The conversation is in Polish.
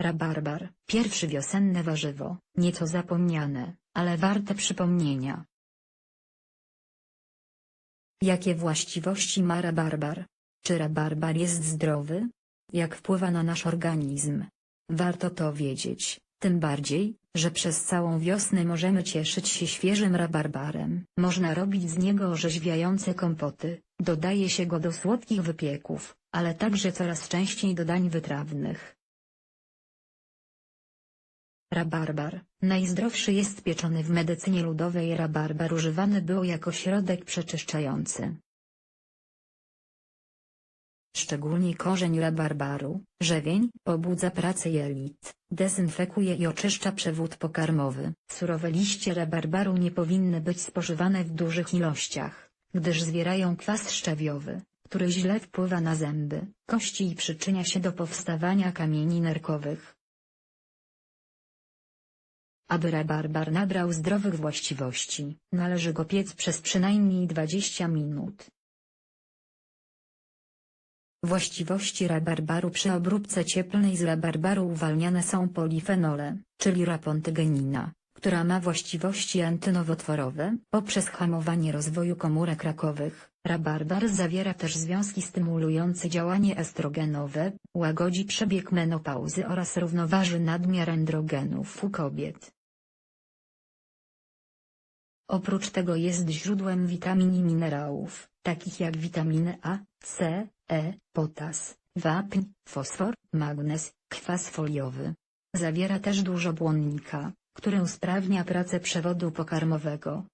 Rabarbar, pierwsze wiosenne warzywo, nieco zapomniane, ale warte przypomnienia. Jakie właściwości ma rabarbar? Czy rabarbar jest zdrowy? Jak wpływa na nasz organizm? Warto to wiedzieć, tym bardziej, że przez całą wiosnę możemy cieszyć się świeżym rabarbarem. Można robić z niego orzeźwiające kompoty, dodaje się go do słodkich wypieków, ale także coraz częściej do dań wytrawnych. Rabarbar, najzdrowszy jest pieczony w medycynie ludowej rabarbar używany był jako środek przeczyszczający. Szczególnie korzeń rabarbaru, rzewień, pobudza pracę jelit, dezynfekuje i oczyszcza przewód pokarmowy. Surowe liście rabarbaru nie powinny być spożywane w dużych ilościach, gdyż zwierają kwas szczawiowy, który źle wpływa na zęby, kości i przyczynia się do powstawania kamieni nerkowych. Aby rabarbar nabrał zdrowych właściwości, należy go piec przez przynajmniej 20 minut. Właściwości rabarbaru przy obróbce cieplnej z rabarbaru uwalniane są polifenole, czyli rapontygenina, która ma właściwości antynowotworowe. Poprzez hamowanie rozwoju komórek rakowych, rabarbar zawiera też związki stymulujące działanie estrogenowe, łagodzi przebieg menopauzy oraz równoważy nadmiar androgenów u kobiet. Oprócz tego jest źródłem witamin i minerałów, takich jak witaminy A, C, E, potas, wapń, fosfor, magnez, kwas foliowy. Zawiera też dużo błonnika, który usprawnia pracę przewodu pokarmowego,